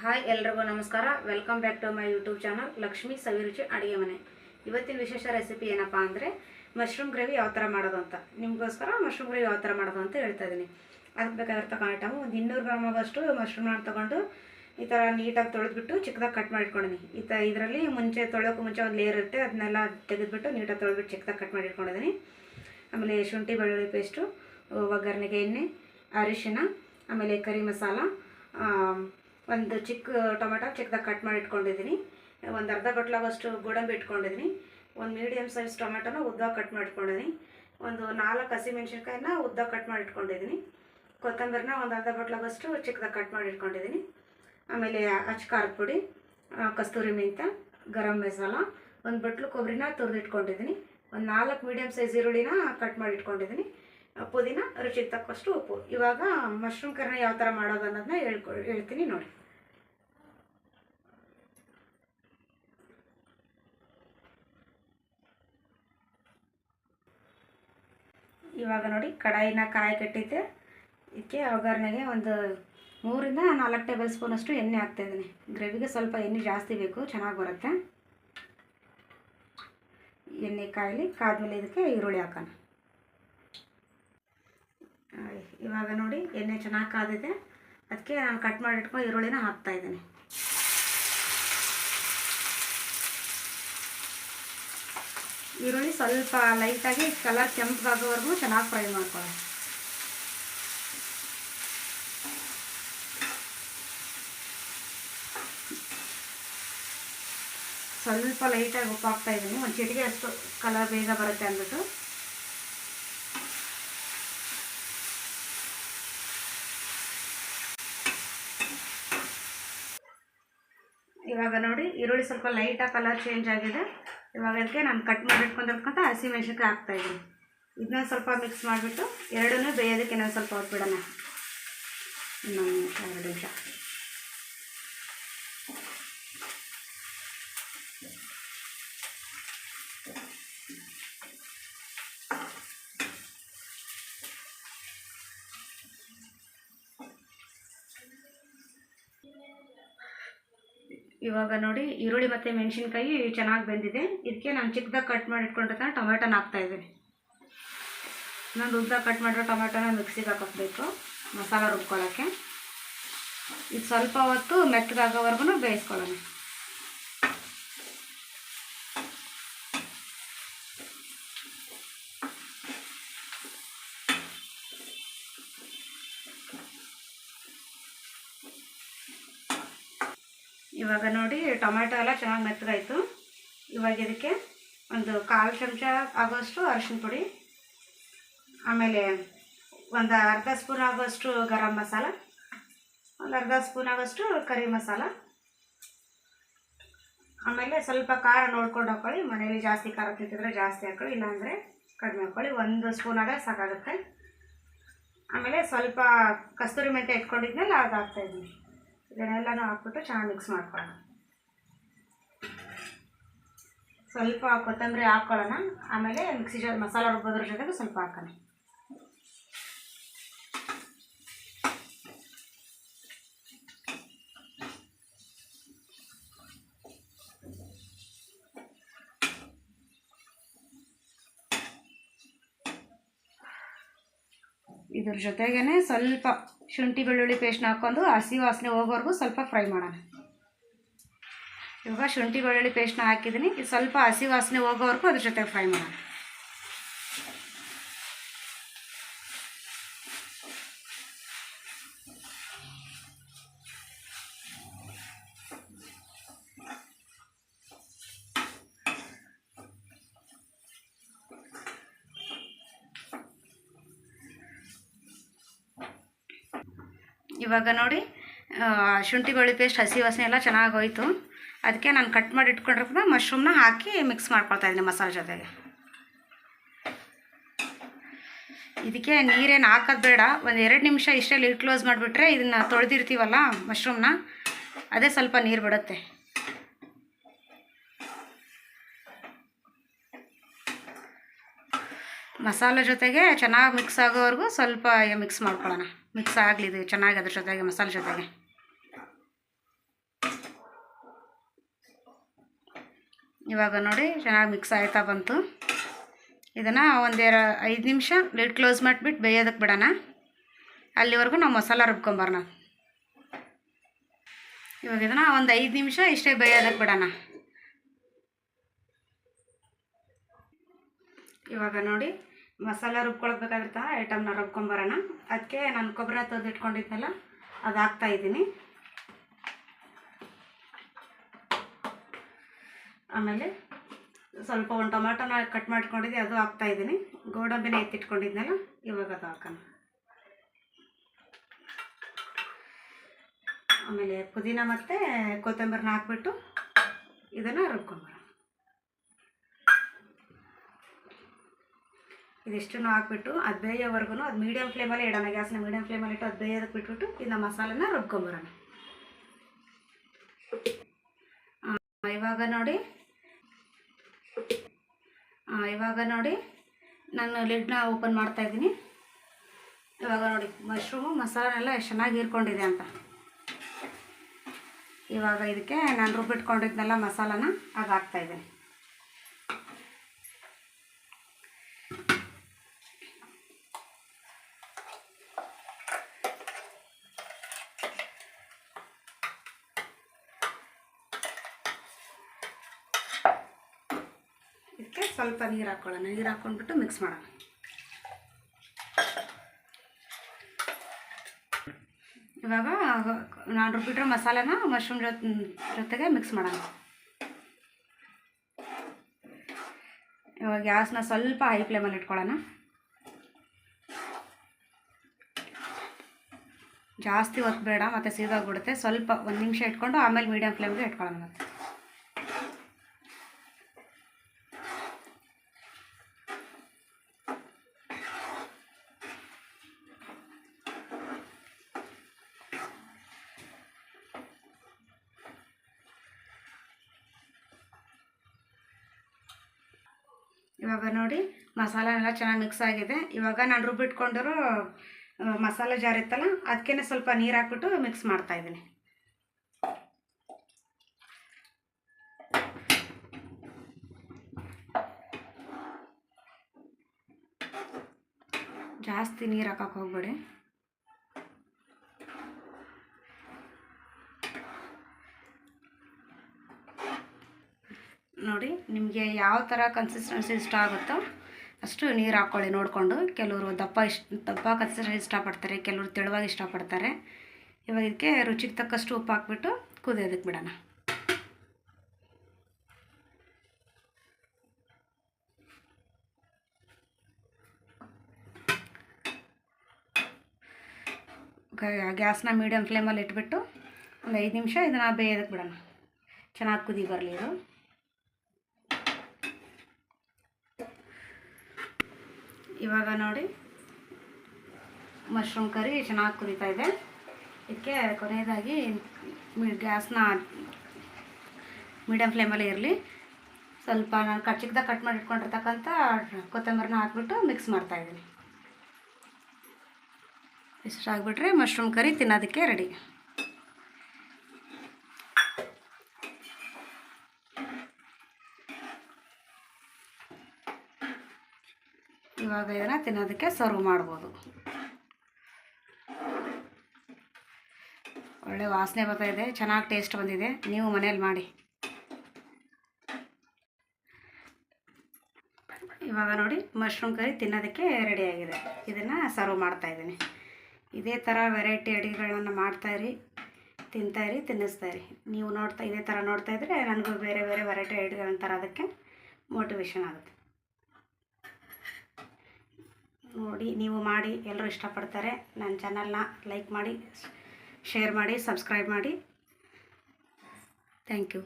Hi ಎಲ್ರಿಗೂ ನಮಸ್ಕಾರ. Welcome back to my YouTube channel Lakshmi Saviruchi ಅಡುಗೆ ಮನೆ ಇವತ್ತಿನ ವಿಶೇಷ ರೆಸಿಪಿ ಏನಪ್ಪ ಅಂದರೆ ಮಶ್ರೂಮ್ ಗ್ರೇವಿ ಯಾವ ಥರ ಮಾಡೋದು ಅಂತ. ನಿಮಗೋಸ್ಕರ ಮಶ್ರೂಮ್ ಗ್ರೇವಿ ಯಾವ ಥರ ಮಾಡೋದು ಅಂತ ಹೇಳ್ತಾ ಇದ್ದೀನಿ. ಅದಕ್ಕೆ ಬೇಕಾಗಿರ್ತಕ್ಕ ಐಟಮು ಒಂದು ಇನ್ನೂರು ಗ್ರಾಮ್ ಆಗೋಷ್ಟು ಮಶ್ರೂಮ್ನ ತೊಗೊಂಡು ಈ ಥರ ನೀಟಾಗಿ ತೊಳೆದ್ಬಿಟ್ಟು ಚಿಕ್ಕದಾಗಿ ಕಟ್ ಮಾಡಿಟ್ಕೊಂಡಿದ್ದೀನಿ. ಈ ಥರ ಇದರಲ್ಲಿ ಮುಂಚೆ ತೊಳೋಕ್ಕೂ ಮುಂಚೆ ಒಂದು ಲೇಯರ್ ಇರುತ್ತೆ, ಅದನ್ನೆಲ್ಲ ತೆಗೆದುಬಿಟ್ಟು ನೀಟಾಗಿ ತೊಳೆದ್ಬಿಟ್ಟು ಚಿಕ್ಕದಾಗಿ ಕಟ್ ಮಾಡಿಟ್ಕೊಂಡಿದ್ದೀನಿ. ಆಮೇಲೆ ಶುಂಠಿ, ಬೆಳ್ಳುಳ್ಳಿ ಪೇಸ್ಟು ಒಗ್ಗರಣೆಗೆ ಎಣ್ಣೆ, ಅರಿಶಿನ, ಆಮೇಲೆ ಕರಿ ಮಸಾಲ ಒಂದು ಚಿಕ್ಕ ಟೊಮೆಟೊ ಚಿಕ್ಕದಾಗ ಕಟ್ ಮಾಡಿ ಇಟ್ಕೊಂಡಿದ್ದೀನಿ. ಒಂದು ಅರ್ಧ ಗಟ್ಲಾಗಷ್ಟು ಗೋಡಂಬಿ ಇಟ್ಕೊಂಡಿದ್ದೀನಿ. ಒಂದು ಮೀಡಿಯಮ್ ಸೈಜ್ ಟೊಮೆಟೊನ ಉದ್ದ ಕಟ್ ಮಾಡಿ ಇಟ್ಕೊಂಡಿದ್ದೀನಿ. ಒಂದು ನಾಲ್ಕು ಹಸಿಮೆಣ್ಸಿನ್ಕಾಯಿನ ಉದ್ದ ಕಟ್ ಮಾಡಿ ಇಟ್ಕೊಂಡಿದ್ದೀನಿ. ಕೊತ್ತಂಬರಿನ ಒಂದು ಅರ್ಧ ಬಟ್ಲಾಗಷ್ಟು ಚಿಕ್ಕದಾಗ ಕಟ್ ಮಾಡಿ ಇಟ್ಕೊಂಡಿದ್ದೀನಿ. ಆಮೇಲೆ ಅಚ್ಚ ಖಾರದ ಪುಡಿ ಕಸ್ತೂರಿ ಮೆಂತ್ಯ, ಗರಂ ಮಸಾಲ, ಒಂದು ಬಟ್ಲು ಕೊಬ್ಬರಿನ ತುರಿದಿಟ್ಕೊಂಡಿದ್ದೀನಿ. ಒಂದು ನಾಲ್ಕು ಮೀಡಿಯಮ್ ಸೈಜ್ ಈರುಳ್ಳಿನ ಕಟ್ ಮಾಡಿ ಇಟ್ಕೊಂಡಿದ್ದೀನಿ. ಪುದೀನ ರುಚಿಗೆ ತಕ್ಕಷ್ಟು ಉಪ್ಪು. ಇವಾಗ ಮಶ್ರೂಮ್ ಕರ್ನ ಯಾವ ಥರ ಮಾಡೋದು ಅನ್ನೋದನ್ನ ಹೇಳ್ಕೊ, ಹೇಳ್ತೀನಿ ನೋಡಿ. ಇವಾಗ ನೋಡಿ, ಕಡಾಯಿನ ಕಾಯಿ ಕಟ್ಟಿದ್ದೆ. ಇದಕ್ಕೆ ಒಗ್ಗರಣೆಗೆ ಒಂದು ಮೂರಿಂದ ನಾಲ್ಕು ಟೇಬಲ್ ಸ್ಪೂನಷ್ಟು ಎಣ್ಣೆ ಹಾಕ್ತಾಯಿದ್ದೀನಿ ಗ್ರೇವಿಗೆ ಸ್ವಲ್ಪ ಎಣ್ಣೆ ಜಾಸ್ತಿ ಬೇಕು, ಚೆನ್ನಾಗಿ ಬರುತ್ತೆ. ಎಣ್ಣೆ ಕಾಯಲಿ ಕಾದ್ಮೇಲೆ ಇದಕ್ಕೆ ಈರುಳ್ಳಿ ಹಾಕೋಣ. ಇವಾಗ ನೋಡಿ ಎಣ್ಣೆ ಚೆನ್ನಾಗಿ ಕಾದಿದೆ. ಅದಕ್ಕೆ ನಾನು ಕಟ್ ಮಾಡಿಟ್ಕೊಂಡು ಈರುಳ್ಳಿನ ಹಾಕ್ತಾಯಿದ್ದೀನಿ ಈರುಳ್ಳಿ ಸ್ವಲ್ಪ ಲೈಟಾಗಿ ಕಲರ್ ಕೆಂಪಾಗೋವರೆಗೂ ಚೆನ್ನಾಗಿ ಫ್ರೈ ಮಾಡ್ಕೊಳ್ಳಿ ಸ್ವಲ್ಪ ಲೈಟಾಗಿ ಉಪ್ಪು ಹಾಕ್ತಾ ಇದ್ದೀನಿ. ಒಂದು ಚಿಟಿಗೆ ಅಷ್ಟು ಕಲರ್ ಬೇಗ ಬರುತ್ತೆ ಅಂದ್ಬಿಟ್ಟು ಇವಾಗ ನೋಡಿ ಈರುಳ್ಳಿ ಸ್ವಲ್ಪ ಲೈಟಾಗಿ ಕಲರ್ ಚೇಂಜ್ ಆಗಿದೆ. ಇವಾಗ ಅದಕ್ಕೆ ನಾನು ಕಟ್ ಮಾಡಿಟ್ಕೊಂಡಿರ್ಕೊಂತ ಹಸಿ ಮೆಣಸಿನ್ಕಾಯಿ ಹಾಕ್ತಾಯಿದ್ದೀನಿ ಇದನ್ನ ಸ್ವಲ್ಪ ಮಿಕ್ಸ್ ಮಾಡಿಬಿಟ್ಟು ಎರಡನ್ನೂ ಬೇಯೋದಕ್ಕೆ ಇನ್ನೊಂದು ಸ್ವಲ್ಪ ಹೊತ್ತು ಬಿಡೋಣ. ಇನ್ನೊಂದು ಎರಡು ನಿಮಿಷ. ಇವಾಗ ನೋಡಿ ಈರುಳ್ಳಿ ಮತ್ತು ಮೆಣಸಿನ್ಕಾಯಿ ಚೆನ್ನಾಗಿ ಬೆಂದಿದೆ. ಇದಕ್ಕೆ ನಾನು ಚಿಕ್ಕದಾಗಿ ಕಟ್ ಮಾಡಿ ಇಟ್ಕೊಂಡಿರ್ತಾನೆ ಟೊಮೆಟೊನ ಹಾಕ್ತಾಯಿದ್ದೀನಿ ನಾನು ಉದ್ದ ಕಟ್ ಮಾಡಿರೋ ಟೊಮೆಟೊನ ಮಿಕ್ಸಿಗೆ ಹಾಕೋಬೇಕು ಮಸಾಲ ರುಬ್ಕೊಳ್ಳೋಕ್ಕೆ ಇದು ಸ್ವಲ್ಪ ಹೊತ್ತು ಮೆತ್ತಗಾಗೋವರೆಗೂ ಬೇಯಿಸ್ಕೊಳ್ಳೋಣ. ಇವಾಗ ನೋಡಿ ಟೊಮೆಟೊ ಎಲ್ಲ ಚೆನ್ನಾಗಿ ಮೆತ್ತಗಾಯಿತು. ಇವಾಗ ಇದಕ್ಕೆ ಒಂದು ಕಾಲು ಚಮಚ ಆಗೋಷ್ಟು ಅರಿಶಿನ ಪುಡಿ, ಆಮೇಲೆ ಒಂದು ಅರ್ಧ ಸ್ಪೂನ್ ಆಗೋಷ್ಟು ಗರಂ ಮಸಾಲ, ಒಂದು ಅರ್ಧ ಸ್ಪೂನ್ ಆಗೋಷ್ಟು ಕರಿ ಮಸಾಲ, ಆಮೇಲೆ ಸ್ವಲ್ಪ ಖಾರ ನೋಡ್ಕೊಂಡು ಹಾಕ್ಕೊಳ್ಳಿ ಮನೇಲಿ ಜಾಸ್ತಿ ಖಾರ ತಿಂತಿದ್ರೆ ಜಾಸ್ತಿ ಹಾಕ್ಕೊಳ್ಳಿ ಇಲ್ಲಾಂದರೆ ಕಡಿಮೆ ಹಾಕ್ಕೊಳ್ಳಿ ಒಂದು ಸ್ಪೂನ್ ಆದರೆ ಸಾಕಾಗುತ್ತೆ. ಆಮೇಲೆ ಸ್ವಲ್ಪ ಕಸ್ತೂರಿ ಮೆಂತೆ ಇಟ್ಕೊಂಡಿದ್ಮೇಲೆ ಅದು ಹಾಕ್ತಾಯಿದ್ದೀನಿ ಇದನ್ನೆಲ್ಲನೂ ಹಾಕ್ಬಿಟ್ಟು ಚೆನ್ನಾಗಿ ಮಿಕ್ಸ್ ಮಾಡ್ಕೊಳ್ಳೋಣ. ಸ್ವಲ್ಪ ಕೊತ್ತಂಬರಿ ಹಾಕ್ಕೊಳ್ಳೋಣ. ಆಮೇಲೆ ಮಿಕ್ಸಿ ಜೊ ಮಸಾಲ ರುಬ್ಬೋದ್ರ ಜೊತೆಗೆ ಸ್ವಲ್ಪ ಹಾಕೋಣ. ಇದ್ರ ಜೊತೆಗೇ ಸ್ವಲ್ಪ ಶುಂಠಿ, ಬೆಳ್ಳುಳ್ಳಿ ಪೇಸ್ಟ್ನ ಹಾಕ್ಕೊಂಡು ಹಸಿ ವಾಸನೆ ಹೋಗೋವರೆಗೂ ಸ್ವಲ್ಪ ಫ್ರೈ ಮಾಡೋಣ. ಇವಾಗ ಶುಂಠಿ, ಬೆಳ್ಳುಳ್ಳಿ ಪೇಸ್ಟ್ನ ಹಾಕಿದ್ದೀನಿ. ಸ್ವಲ್ಪ ಹಸಿ ವಾಸನೆ ಹೋಗೋವರೆಗೂ ಅದ್ರ ಜೊತೆ ಫ್ರೈ ಮಾಡೋಣ. ಇವಾಗ ನೋಡಿ ಶುಂಠಿ ಬೆಳ್ಳುಳ್ಳಿ ಪೇಸ್ಟ್ ಹಸಿ ವಾಸನೆ ಎಲ್ಲ ಚೆನ್ನಾಗಿ ಹೋಯಿತು. ಅದಕ್ಕೆ ನಾನು ಕಟ್ ಮಾಡಿ ಇಟ್ಕೊಂಡಿರೋದನ್ನ ಮಶ್ರೂಮ್ನ ಹಾಕಿ ಮಿಕ್ಸ್ ಮಾಡ್ಕೊಳ್ತಾ ಇದ್ದೀನಿ ಮಸಾಲೆ ಜೊತೆಗೆ. ಇದಕ್ಕೆ ನೀರೇನು ಹಾಕೋದು ಬೇಡ. ಒಂದು ಎರಡು ನಿಮಿಷ ಇಷ್ಟೇ ಲೀಟ್ ಕ್ಲೋಸ್ ಮಾಡಿಬಿಟ್ರೆ ಇದನ್ನು ತೊಳೆದಿರ್ತೀವಲ್ಲ ಮಶ್ರೂಮ್ನ ಅದೇ ಸ್ವಲ್ಪ ನೀರು ಬಿಡುತ್ತೆ ಮಸಾಲೆ ಜೊತೆಗೆ ಚೆನ್ನಾಗಿ ಮಿಕ್ಸ್ ಆಗೋವರೆಗೂ ಸ್ವಲ್ಪ ಮಿಕ್ಸ್ ಮಾಡ್ಕೊಳ್ಳೋಣ. ಮಿಕ್ಸ್ ಆಗಲಿ ಇದು ಚೆನ್ನಾಗಿ ಅದ್ರ ಜೊತೆಗೆ, ಮಸಾಲೆ ಜೊತೆಗೆ. ಇವಾಗ ನೋಡಿ, ಚೆನ್ನಾಗಿ ಮಿಕ್ಸ್ ಆಯ್ತಾ ಬಂತು. ಇದನ್ನು ಒಂದೆರ ಐದು ನಿಮಿಷ ಲಿಡ್ ಕ್ಲೋಸ್ ಮಾಡಿಬಿಟ್ಟು ಬೇಯೋದಕ್ಕೆ ಬಿಡೋಣ. ಅಲ್ಲಿವರೆಗೂ ನಾವು ಮಸಾಲ ರುಬ್ಕೊಂಬರೋಣ. ಇವಾಗ ಇದನ್ನು ಒಂದು ಐದು ನಿಮಿಷ ಇಷ್ಟೇ ಬೇಯೋದಕ್ಕೆ ಬಿಡೋಣ. ಇವಾಗ ನೋಡಿ ಮಸಾಲ ರುಬ್ಕೊಳ್ಬೇಕಾಗಿರ್ತ ಐಟಮ್ನ ರುಬ್ಕೊಂಬರೋಣ ಅದಕ್ಕೆ ನಾನು ಕೊಬ್ಬರಿ ತೊಳೆದು ಅದು ಹಾಕ್ತಾ ಇದ್ದೀನಿ. ಆಮೇಲೆ ಸ್ವಲ್ಪ ಒಂದು ಟೊಮಾಟೊನ ಕಟ್ ಮಾಡ್ಕೊಂಡಿದ್ದೆ, ಅದು ಹಾಕ್ತಾ ಇದ್ದೀನಿ. ಗೋಡಂಬಿನ ಎತ್ತಿಟ್ಕೊಂಡಿದ್ನಲ್ಲ, ಇವಾಗ ಅದು ಹಾಕೋಣ. ಆಮೇಲೆ ಪುದೀನ ಮತ್ತು ಕೊತ್ತಂಬರಿನ ಹಾಕ್ಬಿಟ್ಟು ಇದನ್ನು ರುಬ್ಕೊಂಬರೋಣ ಇದಿಷ್ಟನ್ನು ಹಾಕ್ಬಿಟ್ಟು ಅದು ಬೇಯೋವರೆಗೂ ಅದು ಮೀಡಿಯಮ್ ಫ್ಲೇಮಲ್ಲೇ ಇಡೋಣ ಗ್ಯಾಸ್ನ ಮೀಡಿಯಮ್ ಫ್ಲೇಮಲ್ಲಿ ಇಟ್ಟು ಅದು ಬೇಯೋದಕ್ಕೆ ಬಿಟ್ಬಿಟ್ಟು ಇನ್ನು ಮಸಾಲೆನ ರುಬ್ಕೊಂಬರೋಣ ಇವಾಗ ನೋಡಿ. ಇವಾಗ ನೋಡಿ. ನಾನು ಲಿಡ್ನ ಓಪನ್ ಮಾಡ್ತಾ ಇದ್ದೀನಿ. ಇವಾಗ ನೋಡಿ ಮಶ್ರೂಮು ಮಸಾಲೆನೆಲ್ಲ ಎಷ್ಟು ಚೆನ್ನಾಗಿ ಹೀರ್ಕೊಂಡಿದೆ ಅಂತ. ಇವಾಗ ಇದಕ್ಕೆ ನಾನು ರುಬ್ಬಿಟ್ಕೊಂಡಿದ್ನೆಲ್ಲ ಮಸಾಲಾನ ಅದು ಹಾಕ್ತಾ ಇದ್ದೀನಿ ಇದಕ್ಕೆ ಸ್ವಲ್ಪ ನೀರು ಹಾಕ್ಕೊಳ್ಳೋಣ ನೀರು ಹಾಕ್ಕೊಂಡ್ಬಿಟ್ಟು ಮಿಕ್ಸ್ ಮಾಡೋಣ. ಇವಾಗ ನಾನು ರುಬ್ಬಿಟ್ರೆ ಮಸಾಲೆನ ಮಶ್ರೂಮ್ ಜೊತೆ, ಜೊತೆಗೆ ಮಿಕ್ಸ್ ಮಾಡೋಣ. ಇವಾಗ ಗ್ಯಾಸ್ನ ಸ್ವಲ್ಪ ಹೈ ಫ್ಲೇಮಲ್ಲಿ ಇಟ್ಕೊಳ್ಳೋಣ. ಜಾಸ್ತಿ ಹೊತ್ತು ಬೇಡ ಮತ್ತು ಸೀದೋಗ್ಬಿಡುತ್ತೆ ಸ್ವಲ್ಪ ಒಂದು ನಿಮಿಷ ಇಟ್ಕೊಂಡು ಆಮೇಲೆ ಮೀಡಿಯಮ್ ಫ್ಲೇಮ್ಗೆ ಇಟ್ಕೊಳ್ಳೋಣ ಇವಾಗ ನೋಡಿ ಮಸಾಲ ಎಲ್ಲ ಚೆನ್ನಾಗಿ ಮಿಕ್ಸ್ ಆಗಿದೆ. ಇವಾಗ ನಾನು ರುಬ್ಬಿಟ್ಕೊಂಡಿರೋ ಮಸಾಲ ಜಾರಿತ್ತಲ್ಲ ಅದಕ್ಕೇ ಸ್ವಲ್ಪ ನೀರು ಹಾಕ್ಬಿಟ್ಟು ಮಿಕ್ಸ್ ಮಾಡ್ತಾ ಇದ್ದೀನಿ. ಜಾಸ್ತಿ ನೀರು ಹಾಕಕ್ಕೆ ಹೋಗ್ಬೇಡಿ. ನೋಡಿ, ನಿಮಗೆ ಯಾವ ಥರ ಕನ್ಸಿಸ್ಟೆನ್ಸಿ ಇಷ್ಟ ಆಗುತ್ತೋ ಅಷ್ಟು ನೀರು ಹಾಕ್ಕೊಳ್ಳಿ ನೋಡಿಕೊಂಡು. ಕೆಲವರು ದಪ್ಪ ಇಷ್ಟ ದಪ್ಪ ಕನ್ಸಿಸ್ಟೆನ್ಸಿ ಇಷ್ಟಪಡ್ತಾರೆ, ಕೆಲವರು ತೆಳುವಾಗಿ ಇಷ್ಟಪಡ್ತಾರೆ. ಇವಾಗ ಇದಕ್ಕೆ ರುಚಿಗೆ ತಕ್ಕಷ್ಟು ಉಪ್ಪು ಹಾಕ್ಬಿಟ್ಟು ಕುದಿಯೋದಕ್ಕೆ ಬಿಡೋಣ. ಗ್ಯಾಸ್ನ ಮೀಡಿಯಮ್ ಫ್ಲೇಮಲ್ಲಿ ಇಟ್ಬಿಟ್ಟು ಒಂದು ಐದು ನಿಮಿಷ ಇದನ್ನು ಬೇಯೋದಕ್ಕೆ ಬಿಡೋಣ. ಚೆನ್ನಾಗಿ ಕುದಿ ಬರಲಿ ಇದು. ಇವಾಗ ನೋಡಿ ಮಶ್ರೂಮ್ ಕರಿ ಚೆನ್ನಾಗಿ ಕುದೀತಾ ಇದೆ. ಇದಕ್ಕೆ ಕೊನೆಯದಾಗಿ ಗ್ಯಾಸ್ನ ಮೀಡಿಯಮ್ ಫ್ಲೇಮಲ್ಲಿ ಇರಲಿ. ಸ್ವಲ್ಪ ನಾನು ಕಟ್ ಕಟ್ ಮಾಡಿ ಇಟ್ಕೊಂಡಿರ್ತಕ್ಕಂಥ ಕೊತ್ತಂಬರಿನ ಹಾಕ್ಬಿಟ್ಟು ಮಿಕ್ಸ್ ಮಾಡ್ತಾಯಿದ್ದೀನಿ ಇಷ್ಟ ಆಗಿಬಿಟ್ರೆ ಮಶ್ರೂಮ್ ಕರಿ ತಿನ್ನೋದಕ್ಕೆ ರೆಡಿ ಇವಾಗ ಇದನ್ನು ತಿನ್ನೋದಕ್ಕೆ ಸರ್ವ್ ಮಾಡ್ಬೋದು. ಒಳ್ಳೆ ವಾಸನೆ ಬರ್ತಾ ಇದೆ, ಚೆನ್ನಾಗಿ ಟೇಸ್ಟ್ ಬಂದಿದೆ. ನೀವು ಮನೇಲಿ ಮಾಡಿ. ಇವಾಗ ನೋಡಿ ಮಶ್ರೂಮ್ ಕರಿ ತಿನ್ನೋದಕ್ಕೆ ರೆಡಿಯಾಗಿದೆ ಇದನ್ನು ಸರ್ವ್ ಮಾಡ್ತಾ ಇದ್ದೀನಿ. ಇದೇ ಥರ ವೆರೈಟಿ ಅಡುಗೆಗಳನ್ನು ಮಾಡ್ತಾಯಿರಿ ತಿಂತಾಯಿರಿ ತಿನ್ನಿಸ್ತಾಯಿರಿ ನೀವು ನೋಡ್ತಾ, ಇದೇ ಥರ ನೋಡ್ತಾಯಿದ್ರೆ ನನಗೂ ಬೇರೆ ಬೇರೆ ವೆರೈಟಿ ಅಡುಗೆಗಳನ್ನ ತರೋದಕ್ಕೆ ಮೋಟಿವೇಶನ್ ಆಗುತ್ತೆ. ನೋಡಿ, ನೀವು ಮಾಡಿ ಎಲ್ಲರೂ ಇಷ್ಟಪಡ್ತಾರೆ. ನನ್ನ ಚಾನಲ್ನ ಲೈಕ್ ಮಾಡಿ ಶೇರ್ ಮಾಡಿ, ಸಬ್ಸ್ಕ್ರೈಬ್ ಮಾಡಿ. Thank you.